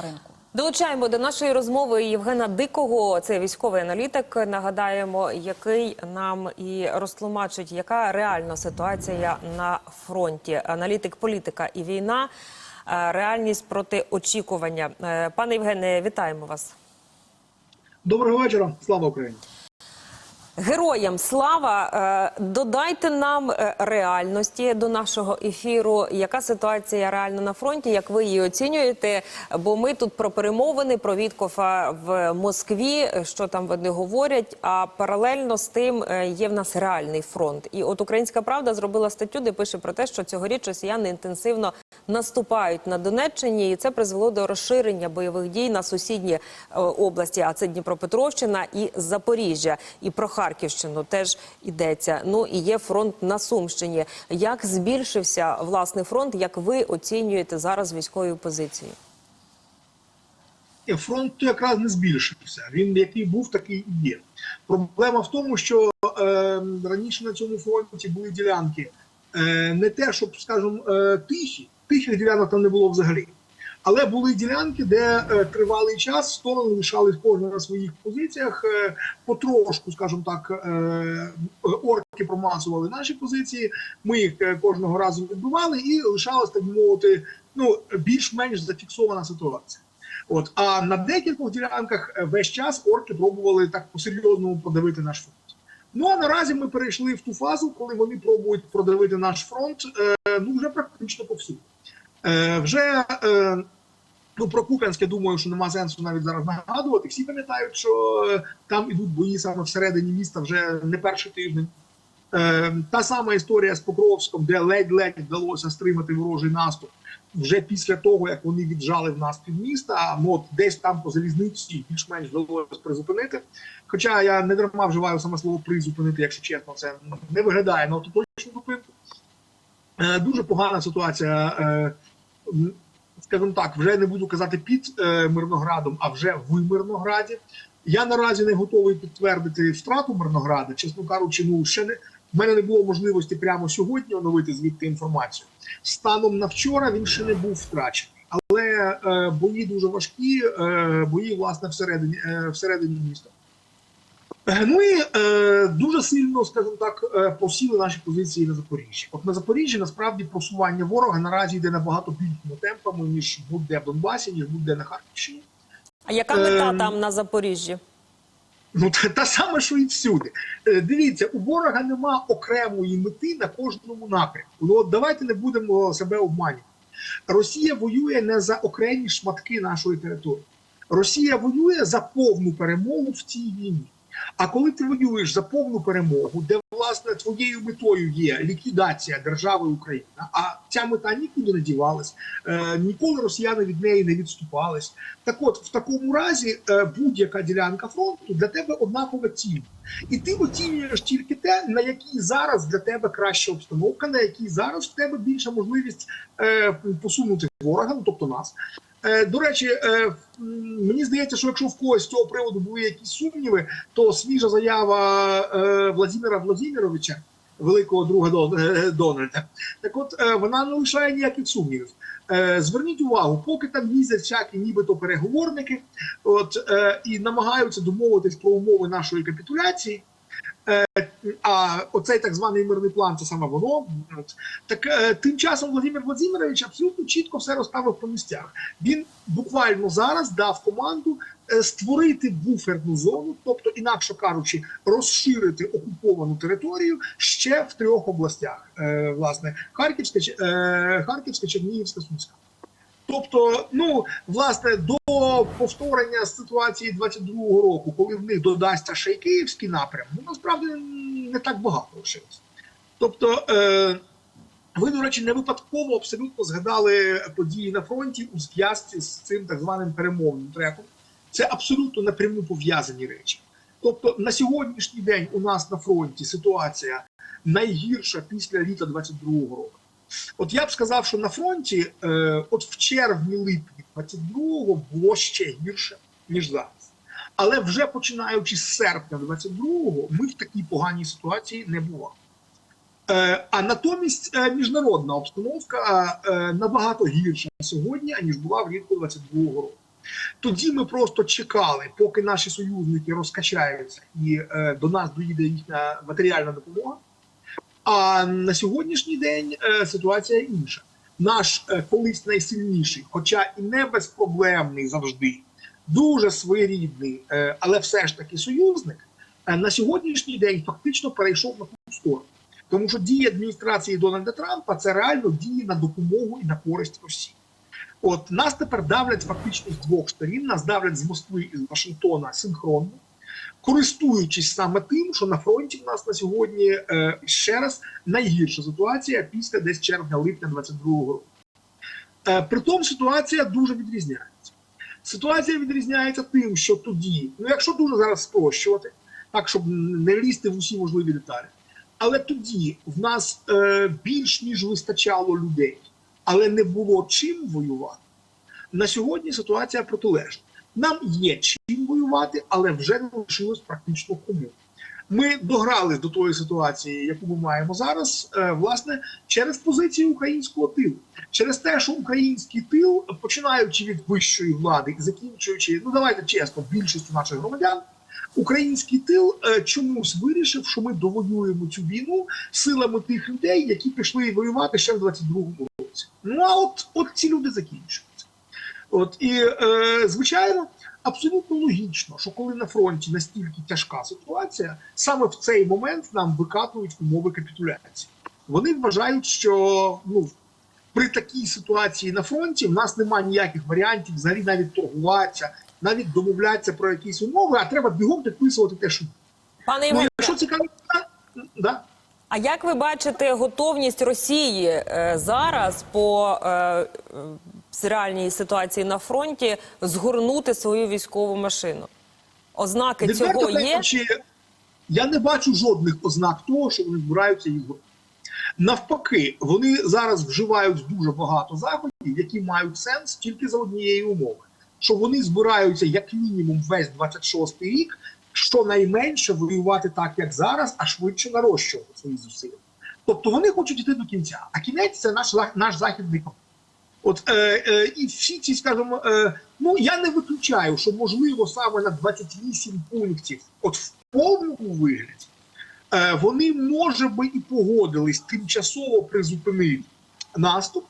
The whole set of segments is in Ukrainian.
ринку. Долучаємо до нашої розмови Євгена Дикого. Це військовий аналітик. Нагадаємо, який нам і розтлумачить, яка реальна ситуація на фронті. Аналітик, політика і війна. е, Реальність проти очікування. Е, Пане Євгене, вітаємо вас. Доброго вечора, слава Україні. Героям слава! Е, Додайте нам е, реальності до нашого ефіру. Яка ситуація реально на фронті? Як ви її оцінюєте? Бо ми тут про перемовини, про Віткофа в Москві, що там вони говорять. А паралельно з тим е, є в нас реальний фронт. І от Українська Правда зробила статтю, де пише про те, що цьогоріч росіяни інтенсивно наступають на Донеччині, і це призвело до розширення бойових дій на сусідні е, області. А це Дніпропетровщина і Запоріжжя, і про Харківщину теж йдеться. Ну і є фронт на Сумщині. Як збільшився власний фронт? Як ви оцінюєте зараз військові позиції? Фронт якраз не збільшився. Він який був, такий і є. Проблема в тому, що е, раніше на цьому фронті були ділянки е, не те, щоб, скажімо, е, тихі, тихих ділянок там не було взагалі. Але були ділянки, де е, тривалий час сторони лишались кожна на своїх позиціях. Е, потрошку, скажімо так, е, орки промасували наші позиції. Ми їх е, кожного разу відбивали, і лишалась, так мовити, ну більш-менш зафіксована ситуація. От а на декількох ділянках е, весь час орки пробували так по-серйозному подавити наш фронт. Ну а наразі ми перейшли в ту фазу, коли вони пробують продавити наш фронт е, ну вже практично повсюди. Е, вже е, ну про Куп'янськ, думаю, що нема сенсу навіть зараз нагадувати. Всі пам'ятають, що там ідуть бої саме всередині міста вже не перший тиждень. Е, та сама історія з Покровськом, де ледь-ледь вдалося стримати ворожий наступ вже після того, як вони віджали в нас під міста. От десь там по залізниці більш-менш вдалося призупинити. Хоча я не дарма вживаю саме слово призупинити, якщо чесно, це не виглядає на остаточну зупинку. Е, дуже погана ситуація. Е, скажімо так, вже не буду казати під е, Мирноградом, а вже в Мирнограді. Я наразі не готовий підтвердити втрату Мирнограда. Чесно кажучи, ну ще не в мене не було можливості прямо сьогодні оновити звідти інформацію. Станом на вчора він ще не був втрачений, але е, бої дуже важкі, е, бої власне всередині е, всередині міста. Е, Ну і е, дуже сильно, скажімо так, е, просіли наші позиції на Запоріжжі. От на Запоріжжі насправді просування ворога наразі йде набагато більшими темпами, ніж будь-де в Донбасі, ніж будь-де на Харківщині. А яка мета Ем. там на Запоріжжі? Ну, та, та саме, що і всюди. Е, дивіться, у ворога нема окремої мети на кожному напрямку. Ну от давайте не будемо себе обманювати. Росія воює не за окремі шматки нашої території. Росія воює за повну перемогу в цій війні. А коли ти воюєш за повну перемогу, де власне твоєю метою є ліквідація держави Україна, а ця мета нікуди не дівалась, е, ніколи росіяни від неї не відступались. Так от, в такому разі, е, будь-яка ділянка фронту для тебе однакова ціль. І ти оцінюєш тільки те, на якій зараз для тебе краща обстановка, на якій зараз в тебе більша можливість е, посунути ворога, ну тобто нас. Е, До речі, е, мені здається, що якщо в когось з цього приводу були якісь сумніви, то свіжа заява е, Владимира Владимировича, великого друга Дон- Дональда, так от вона не лишає ніяких сумнівів. Зверніть увагу, поки там їздять всякі нібито переговорники, от і намагаються домовитись про умови нашої капітуляції. Е, а оцей так званий мирний план це саме воно. Так е, тим часом Владимир Владимирович абсолютно чітко все розставив по місцях. Він буквально зараз дав команду е, створити буферну зону, тобто, інакше кажучи, розширити окуповану територію ще в трьох областях: власне, Харківська, Харківська, Чернігівська, Сумська. Тобто, ну власне, до повторення ситуації 22-го року, коли в них додасться ще й київський напрям, ну насправді не так багато лишилось. Тобто, е, ви, до речі, не випадково абсолютно згадали події на фронті у зв'язці з цим так званим перемовним треком. Це абсолютно напряму пов'язані речі. Тобто, на сьогоднішній день у нас на фронті ситуація найгірша після літа 22-го року. От я б сказав, що на фронті, е, от в червні-липні 22-го було ще гірше, ніж зараз. Але вже починаючи з серпня 22-го, ми в такій поганій ситуації не бували. Е, а натомість е, міжнародна обстановка е, набагато гірша сьогодні, аніж була влітку 22-го року. Тоді ми просто чекали, поки наші союзники розкачаються і е, до нас доїде їхня матеріальна допомога. А на сьогоднішній день е, ситуація інша. Наш е, колись найсильніший, хоча і не безпроблемний завжди, дуже своєрідний, е, але все ж таки союзник, на сьогоднішній день фактично перейшов на ту сторону. Тому що дії адміністрації Дональда Трампа це реально дії на допомогу і на користь Росії. От нас тепер давлять фактично з двох сторін. Нас давлять з Москви і з Вашингтона синхронно, користуючись саме тим, що на фронті в нас на сьогодні е, ще раз найгірша ситуація після десь червня-липня 22-го року. Е, притом ситуація дуже відрізняється. Ситуація відрізняється тим, що тоді, ну якщо дуже зараз спрощувати, так щоб не лізти в усі можливі деталі, але тоді в нас е, більш ніж вистачало людей, але не було чим воювати. На сьогодні ситуація протилежна. Нам є чим воювати, але вже не лишилось практично кому. Ми догрались до тої ситуації, яку ми маємо зараз, е, власне, через позицію українського тилу, через те, що український тил, починаючи від вищої влади і закінчуючи, ну давайте чесно, більшістю наших громадян, український тил е, чомусь вирішив, що ми довоюємо цю війну силами тих людей, які пішли воювати ще в 22-му році. Ну а от, от ці люди закінчуються. От і е, звичайно, абсолютно логічно, що коли на фронті настільки тяжка ситуація, саме в цей момент нам викатують умови капітуляції. Вони вважають, що ну при такій ситуації на фронті в нас немає ніяких варіантів взагалі навіть торгуватися, навіть домовлятися про якісь умови, а треба бігом підписувати те, що Пане ну, якщо цікаво, да. а як ви бачите готовність Росії е, зараз по е, е, реальній ситуації на фронті згорнути свою військову машину? Ознаки Відверто цього є? кажучи, я не бачу жодних ознак того, що вони збираються їх. Навпаки, вони зараз вживають дуже багато заходів, які мають сенс тільки за однієї умови, що вони збираються як мінімум весь 26-й рік, щонайменше воювати так, як зараз, а швидше нарощувати свої зусилля. Тобто вони хочуть йти до кінця. А кінець це наш наш західний. От е, е, і всі ці, скажімо, е, ну я не виключаю, що можливо саме на 28 пунктів, от в повному вигляді, е, вони може би і погодились тимчасово призупинити наступ.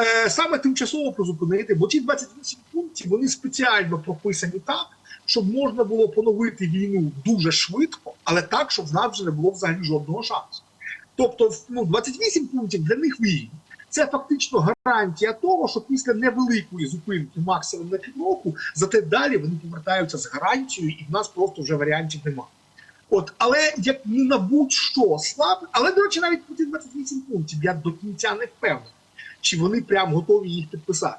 Е, саме тимчасово призупинити, бо ті 28 пунктів вони спеціально прописані так, щоб можна було поновити війну дуже швидко, але так, щоб в нас вже не було взагалі жодного шансу. Тобто, ну 28 пунктів для них вільні. Це фактично гарантія того, що після невеликої зупинки, максимум на півроку, зате далі вони повертаються з гарантією, і в нас просто вже варіантів немає. От, але як ні на будь-що слаб, але до речі, навіть по ці 28 пунктів я до кінця не впевнений, чи вони прям готові їх підписати.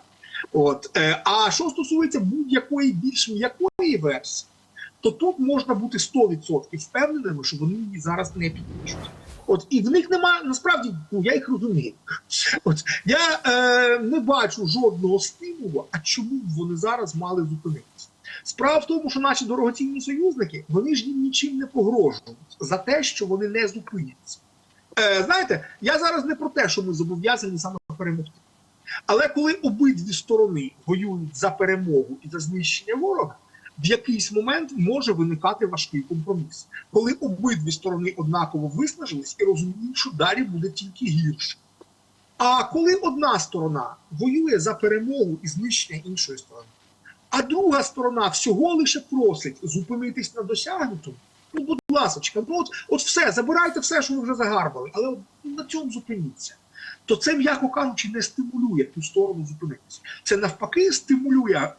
От е, а що стосується будь-якої більш м'якої версії, то тут можна бути 100% впевненими, що вони її зараз не підпишуть. От і в них нема насправді ну, я їх розумію. От я е, не бачу жодного стимулу, а чому б вони зараз мали зупинитися. Справа в тому, що наші дорогоцінні союзники вони ж їм нічим не погрожують за те, що вони не зупиняться. Е, знаєте, я зараз не про те, що ми зобов'язані саме перемогти. Але коли обидві сторони воюють за перемогу і за знищення ворога, в якийсь момент може виникати важкий компроміс, коли обидві сторони однаково виснажились і розуміють, що далі буде тільки гірше. А коли одна сторона воює за перемогу і знищення іншої сторони, а друга сторона всього лише просить зупинитись на досягнутому, ну, будь ласочка, ну от, от все, забирайте все, що ви вже загарбали, але от на цьому зупиніться. То це, м'яко кажучи, не стимулює ту сторону зупинитися. Це навпаки стимулює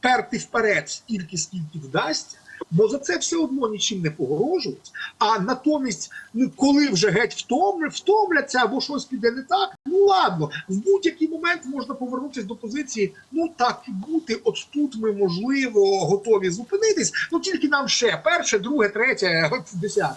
перти вперед стільки, скільки вдасться, бо за це все одно нічим не погрожують. А натомість, ну коли вже геть втомля, втомляться або щось піде не так, ну ладно, в будь-який момент можна повернутися до позиції. Ну так і бути, от тут ми можливо готові зупинитись. Ну тільки нам ще перше, друге, третє, от десяте.